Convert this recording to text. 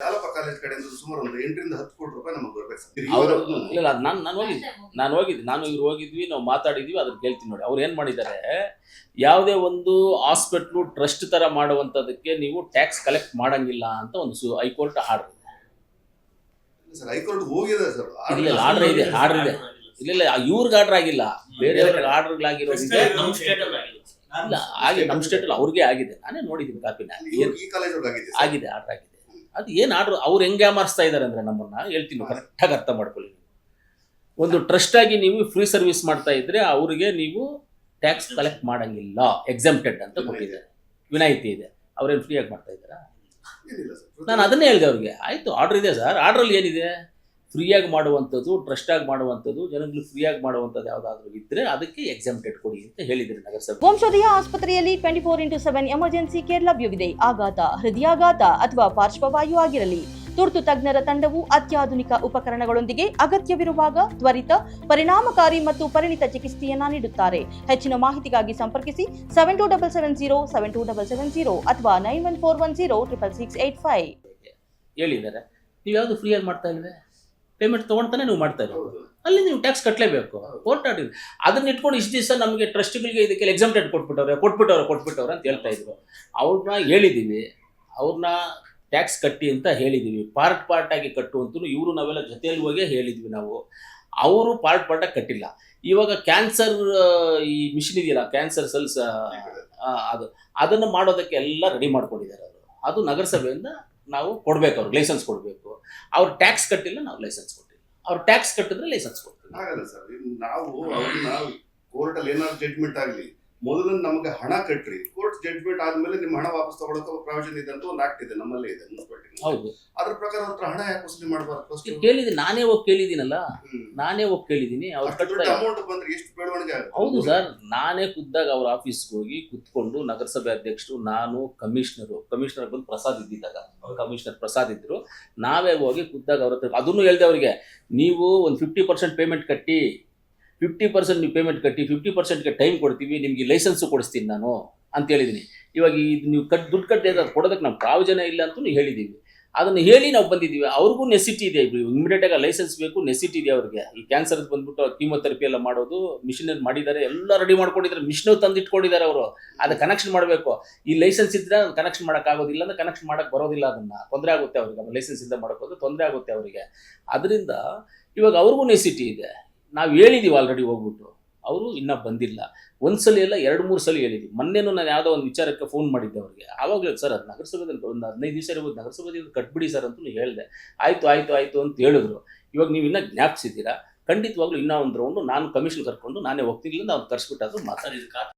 ಜಾಲಪ college ಕಡೆಯಿಂದ ಸುಮಾರು ಒಂದು ಎಂಟರಿಂದ ಹತ್ತು ಕೋಟಿ ರೂಪಾಯಿ ನಮಗೆ ಬರ್ಬೇಕು ಸರ್. ಅವರು ಇವಾಗ ಇಲ್ಲ ನಾನು ನಾನು ಹೋಗಿದ್ದೆ ನಾನು ಹೋಗಿದ್ದೆ ನಾನು ಇವ್ರು ಹೋಗಿದ್ವಿ ನಾವು ಮಾತಾಡಿದ್ವಿ ಅದನ್ನ ಕೇಳ್ತೀನಿ ನೋಡಿ. ಅವ್ರು ಏನು ಮಾಡಿದ್ದಾರೆ ಯಾವುದೇ ಒಂದು ಹಾಸ್ಪಿಟ್ಲು ಟ್ರಸ್ಟ್ ತರ ಮಾಡುವಂತದಕ್ಕೆ ನೀವು ಟ್ಯಾಕ್ಸ್ ಕಲೆಕ್ಟ್ ಮಾಡಂಗಿಲ್ಲ ಅಂತ ಒಂದು ಸು ಹೈಕೋರ್ಟ್ ಆರ್ಡರ್ ಇದೆ. ಸರ್ ಹೈಕೋರ್ಟ್ ಹೋಗಿದೆ ಸರ್. ಇಲ್ಲ ಇಲ್ಲ ಆರ್ಡರ್ ಇದೆ ಆರ್ಡರ್ ಇದೆ. ಇಲ್ಲ ಇಲ್ಲ ಇವ್ರಿಗೆ ಆರ್ಡರ್ ಆಗಿಲ್ಲ. ಬೇರೆಯವ್ರಿಗೆ ಅಲ್ಲಿ ಇಲ್ಲ ಆಗಿದೆ ನಮ್ಮ ಸ್ಟೇಟಲ್ಲಿ ಅವ್ರಿಗೆ ಆಗಿದೆ. ನಾನೇ ನೋಡಿದ್ದೀನಿ ಕಾಪಿನ. ಈ ಕಾಲೇಜ್ ಆಗಿದೆ ಆಗಿದೆ ಆರ್ಡರ್ ಆಗಿದೆ. ಅದು ಏನು ಆರ್ಡರ್ ಅವ್ರು ಹೆಂಗೆ ಯಾಮಾರಿಸ್ತಾ ಇದ್ದಾರೆ ಅಂದ್ರೆ ನಮ್ಮನ್ನ ಹೇಳ್ತೀನಿ ಕರೆಕ್ಟಾಗಿ ಅರ್ಥ ಮಾಡ್ಕೊಳ್ಳಿ ನೀವು. ಒಂದು ಟ್ರಸ್ಟ್ ಆಗಿ ನೀವು ಫ್ರೀ ಸರ್ವಿಸ್ ಮಾಡ್ತಾ ಇದ್ರೆ ಅವರಿಗೆ ನೀವು ಟ್ಯಾಕ್ಸ್ ಕಲೆಕ್ಟ್ ಮಾಡಂಗಿಲ್ಲ ಎಕ್ಸಮ್ಟೆಡ್ ಅಂತ ಕೊಟ್ಟಿದ್ದಾರೆ ವಿನಾಯಿತಿ ಇದೆ. ಅವ್ರೇನು ಫ್ರೀಯಾಗಿ ಮಾಡ್ತಾ ಇದ್ದಾರಾ? ನಾನು ಅದನ್ನೇ ಹೇಳಿದೆ ಅವ್ರಿಗೆ. ಆಯಿತು ಆರ್ಡ್ರ್ ಇದೆ ಸರ್. ಆರ್ಡ್ರಲ್ಲಿ ಏನಿದೆ? ಫ್ರೀಯಾಗಿ ಮಾಡುವಂಥದ್ದು ಟ್ರಸ್ಟಾಗಿ ಮಾಡುವಂಥದ್ದು ಜನಗಳು ಫ್ರೀಯಾಗಿ ಮಾಡುವಂಥದ್ದು ಯಾವುದಾದ್ರೂ ಇದ್ದರೆ ಅದಕ್ಕೆ ಎಕ್ಸಾಮ್ಟೆಡ್ ಕೊಡಿ ಅಂತ ಹೇಳಿದರು ನಗರಸಭೆ ವಂಶೋದಯ ಆಸ್ಪತ್ರೆಯಲ್ಲಿ twenty four into seven emergency care ಲಭ್ಯವಿದೆ ಆಘಾತ ಹೃದಯಾಘಾತ ಅಥವಾ ಪಾರ್ಶ್ವವಾಯು ಆಗಿರಲಿ ತುರ್ತು ತಜ್ಞರ ತಂಡವು ಅತ್ಯಾಧುನಿಕ ಉಪಕರಣಗಳೊಂದಿಗೆ ಅಗತ್ಯವಿರುವಾಗ ತ್ವರಿತ ಪರಿಣಾಮಕಾರಿ ಮತ್ತು ಪರಿಣಿತ ಚಿಕಿತ್ಸೆಯನ್ನ ನೀಡುತ್ತಾರೆ ಹೆಚ್ಚಿನ ಮಾಹಿತಿಗಾಗಿ ಸಂಪರ್ಕಿಸಿ seven two double seven zero seven two double seven zero ಅಥವಾ nine one four one zero triple six eight five ಹೇಳಿದ್ದಾರೆ ನೀವು ಯಾವುದು ಫ್ರೀಯಾಗಿ ಮಾಡ್ತಾ ಇಲ್ವೇ ಪೇಮೆಂಟ್ ತೊಗೊಳ್ತಾನೆ ನೀವು ಮಾಡ್ತಾ ಇರೋದು. ಅಲ್ಲಿ ನೀವು ಟ್ಯಾಕ್ಸ್ ಕಟ್ಟಲೇಬೇಕು ಕೋರ್ಟ್ ಆಡಿದ್ರು ಅದನ್ನ ಇಟ್ಕೊಂಡು ಇಷ್ಟು ದಿವಸ ನಮಗೆ ಟ್ರಸ್ಟ್ಗಳಿಗೆ ಇದಕ್ಕೆ ಎಕ್ಸಾಮ್ಟೆಡ್ ಕೊಟ್ಬಿಟ್ಟವ್ರೆ ಕೊಟ್ಬಿಟ್ಟವ್ರೆ ಕೊಟ್ಬಿಟ್ಟವ್ರೆ ಅಂತ ಹೇಳ್ತಾ ಇದ್ರು. ಅವ್ರನ್ನ ಹೇಳಿದ್ದೀವಿ ಅವ್ರನ್ನ ಟ್ಯಾಕ್ಸ್ ಕಟ್ಟಿ ಅಂತ ಹೇಳಿದ್ದೀವಿ ಪಾರ್ಟ್ ಪಾರ್ಟಾಗಿ ಆಗಿ ಕಟ್ಟು ಅಂತೂ ಇವರು ನಾವೆಲ್ಲ ಜೊತೆಯಲ್ಲಿ ಹೋಗಿ ಹೇಳಿದ್ವಿ ನಾವು. ಅವರು ಪಾರ್ಟ್ ಪಾರ್ಟಾಗಿ ಕಟ್ಟಿಲ್ಲ. ಇವಾಗ ಕ್ಯಾನ್ಸರ್ ಈ ಮಿಷಿನ್ ಇದೆಯಲ್ಲ ಕ್ಯಾನ್ಸರ್ ಸೆಲ್ಸ್ ಅದು ಅದನ್ನು ಮಾಡೋದಕ್ಕೆ ಎಲ್ಲ ರೆಡಿ ಮಾಡ್ಕೊಂಡಿದ್ದಾರೆ ಅವರು. ಅದು ನಗರಸಭೆಯಿಂದ ನಾವು ಕೊಡಬೇಕು ಅವ್ರಿಗೆ ಲೈಸೆನ್ಸ್ ಕೊಡಬೇಕು. ಅವ್ರು ಟ್ಯಾಕ್ಸ್ ಕಟ್ಟಿಲ್ಲ, ನಾವು ಲೈಸೆನ್ಸ್ ಕೊಟ್ಟಿಲ್ಲ. ಅವ್ರು ಟ್ಯಾಕ್ಸ್ ಕಟ್ಟಿದ್ರೆ ಲೈಸೆನ್ಸ್ ಕೊಡ್ತೀವಿ. ಆಗಲ್ಲ ಸರ್ ಇನ್ನು ನಾವು ಅವ್ರನ್ನ ಕೋರ್ಟ್ ಅಲ್ಲಿ ಏನಾದ್ರು ಜಡ್ಜ್ಮೆಂಟ್ ಆಗ್ಲಿ ಮೊದಲು ನಮಗೆ ಹಣ ಕಟ್ಟ್ರಿ ಕೋರ್ಟ್ ಜಡ್ಜ್ಮೆಂಟ್ ಆದ್ಮೇಲೆ ನಿಮ್ಮ ಹಣ ವಾಪಸ್ ತಗೊಳಕ್ಕೆ ಪ್ರಯೋಜನ ಇದೆ ಅಂತ ಒಂದು ಆಕ್ಟ್ ಇದೆ ನಮ್ಮಲ್ಲೇ ಇದೆ ಹೌದು. ಅದ್ರ ಪ್ರಕಾರ ಅವ್ರ ಹಣ ಯಾಕೆ ವಸೂಲಿ ಮಾಡಬಾರ್ದು ಕೇಳಿದ್ದೀನಿ ನಾನೇ ಹೋಗಿ ಕೇಳಿದ್ದೀನಲ್ಲ? ನಾನೇ ಹೋಗಿ ಕೇಳಿದೀನಿ ಅವ್ರ ಅಮೌಂಟ್ ಬಂದ್ರೆ ಎಷ್ಟು ಬೆಳವಣಿಗೆ ಹೌದು ಸರ್ ನಾನೇ ಖುದ್ದಾಗ ಅವ್ರ ಆಫೀಸ್ಗೆ ಹೋಗಿ ಕುತ್ಕೊಂಡು ನಗರಸಭೆ ಅಧ್ಯಕ್ಷರು ನಾನು ಕಮಿಷನರು ಕಮಿಷನರ್ ಬಂದು ಪ್ರಸಾದ್ ಇದ್ದಿದ್ದಾಗ ಕಮಿಷನರ್ ಪ್ರಸಾದ್ ಇದ್ರು. ನಾವೇ ಹೋಗಿ ಖುದ್ದಾಗ ಅವ್ರ ಹತ್ರ ಅದನ್ನು ಹೇಳ್ದೆ ಅವರಿಗೆ ನೀವು ಒಂದು ಫಿಫ್ಟಿ ಪರ್ಸೆಂಟ್ ಪೇಮೆಂಟ್ ಕಟ್ಟಿ ಫಿಫ್ಟಿ ಪರ್ಸೆಂಟ್ ನೀವು ಪೇಮೆಂಟ್ ಕಟ್ಟಿ ಫಿಫ್ಟಿ ಪರ್ಸೆಂಟ್ಗೆ ಟೈಮ್ ಕೊಡ್ತೀವಿ, ನಿಮಗೆ ಲೈಸೆನ್ಸು ಕೊಡಿಸ್ತೀನಿ ನಾನು ಅಂತ ಹೇಳಿದ್ದೀನಿ ಇವಾಗ ಇದು ನೀವು ಕಟ್, ದುಡ್ಡು ಕಟ್ಟಿ ಅದು ಕೊಡೋದಕ್ಕೆ ನಮ್ಗೆ ಪ್ರಾಯೋಜನ ಇಲ್ಲ ಅಂತಲೂ ಹೇಳಿದ್ದೀವಿ ಅದನ್ನು ಹೇಳಿ ನಾವು ಬಂದಿದ್ದೀವಿ. ಅವ್ರಿಗೂ ನೆಸಿಟಿ ಇದೆ. ಇಮಿಡಿಯೇಟಾಗಿ ಲೈಸೆನ್ಸ್ ಬೇಕು ನೆಸಿಟಿ ಇದೆ ಅವ್ರಿಗೆ. ಈ ಕ್ಯಾನ್ಸರ್ ಬಂದ್ಬಿಟ್ಟು ಕೀಮೋಥೆರಪಿ ಎಲ್ಲ ಮಾಡೋದು ಮಿಷಿನರಿ ಮಾಡಿದ್ದಾರೆ, ಎಲ್ಲ ರೆಡಿ ಮಾಡ್ಕೊಂಡಿದ್ದಾರೆ. ಮಿಷಿನ್ ತಂದಿಟ್ಕೊಂಡಿದ್ದಾರೆ ಅವರು. ಅದು ಕನೆಕ್ಷನ್ ಮಾಡಬೇಕು. ಈ ಲೈಸೆನ್ಸ್ ಇದ್ರೆ ಕನೆಕ್ಷನ್ ಮಾಡೋಕ್ಕಾಗೋದಿಲ್ಲ ಅಂದರೆ ಕನೆಕ್ಷನ್ ಮಾಡೋಕ್ಕೆ ಬರೋದಿಲ್ಲ ಅದನ್ನು. ತೊಂದರೆ ಆಗುತ್ತೆ ಅವ್ರಿಗೆ. ಲೈಸೆನ್ಸ್ ಇಂದ ಮಾಡೋಕ್ಕೋದ್ರೆ ತೊಂದರೆ ಆಗುತ್ತೆ ಅವರಿಗೆ. ಅದರಿಂದ ಇವಾಗ ಅವ್ರಿಗೂ ನೆಸಿಟಿ ಇದೆ. ನಾವು ಹೇಳಿದ್ದೀವಿ ಆಲ್ರೆಡಿ ಹೋಗ್ಬಿಟ್ಟು. ಅವರು ಇನ್ನೂ ಬಂದಿಲ್ಲ. ಒಂದ್ಸಲ ಎಲ್ಲ ಎರಡು, ಮೂರು ಸಲ ಹೇಳಿದ್ವಿ. ಮೊನ್ನೆನೂ ನಾನು ಯಾವುದೋ ಒಂದು ವಿಚಾರಕ್ಕೆ ಫೋನ್ ಮಾಡಿದ್ದೆ ಅವ್ರಿಗೆ. ಆವಾಗಲೇ, ಸರ್, ಅದು ನಗರಸಭೆದಲ್ಲಿ ಒಂದು ಹದಿನೈದು ದಿವಸ ಇರ್ಬೋದು, ನಗರಸಭೆಯಲ್ಲಿ ಕಟ್ಬಿಡಿ ಸರ್ ಅಂತ ಹೇಳಿದೆ. ಆಯಿತು ಆಯಿತು ಆಯಿತು ಅಂತ ಹೇಳಿದ್ರು. ಇವಾಗ ನೀವು ಇನ್ನೂ ಜ್ಞಾಪಿಸಿದ್ದೀರಾ? ಖಂಡಿತವಾಗ್ಲೂ ಇನ್ನೂ ಒಂದು ರೌಂಡು ನಾನು ಕಮಿಷನ್ ಕರ್ಕೊಂಡು ನಾನೇ ಹೋಗ್ತಿರ್ಲಿಲ್ಲ ಅವ್ನು ಕರ್ಸ್ಬಿಟ್ಟಾದ್ರು ಮಾತಾಡಿದ್ರು